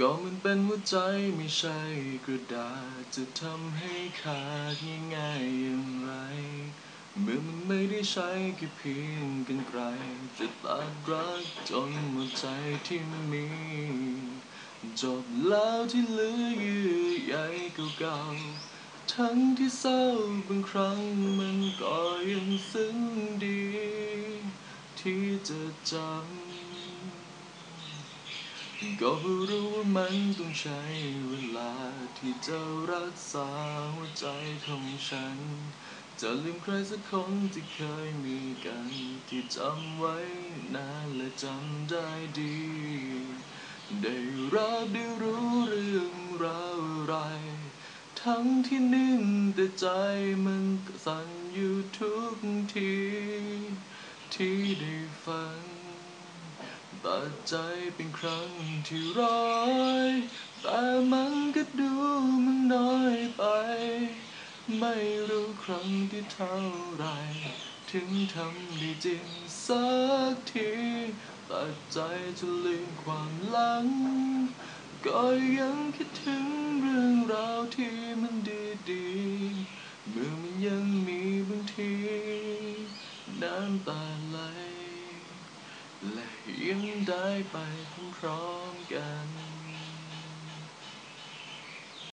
ก็มันเป็นหัวใจไม่ใช่กระดาษจะทำให้ขาดง่ายๆอย่างไร เมื่อมันไม่ได้ใช้แค่เพียงกันไกลจะตัดรักจนหมดใจที่มีจบแล้วที่เหลือเยื่อใยเก่าๆทั้งที่เศร้าบางครั้งมันก็ยังซึ้งดี ที่จะจำ ก็เพราะรู้ว่ามันต้องใช้เวลาที่จะรักษาหัวใจของฉัน จะลืมใครสักคนที่เคยมีกัน ที่จำไว้นานและจำได้ดี ได้รับได้รู้เรื่องราวอะไร ทั้งที่นิ่งแต่ใจมันก็สั่นอยู่ทุกที ที่ได้ฟัง ตัดใจเป็นครั้งที่ร้อยแต่มันก็ดูมันน้อยไป ไม่รู้ครั้งที่เท่าไรถึงทำได้จริงสักทีตัดใจจะลืมความหลัง ก็ยังคิดถึงเรื่องราวที่มันดีๆเมื่อมันยังมีบางทีน้ำตาไหล และยิ้มได้ไปพร้อมๆกัน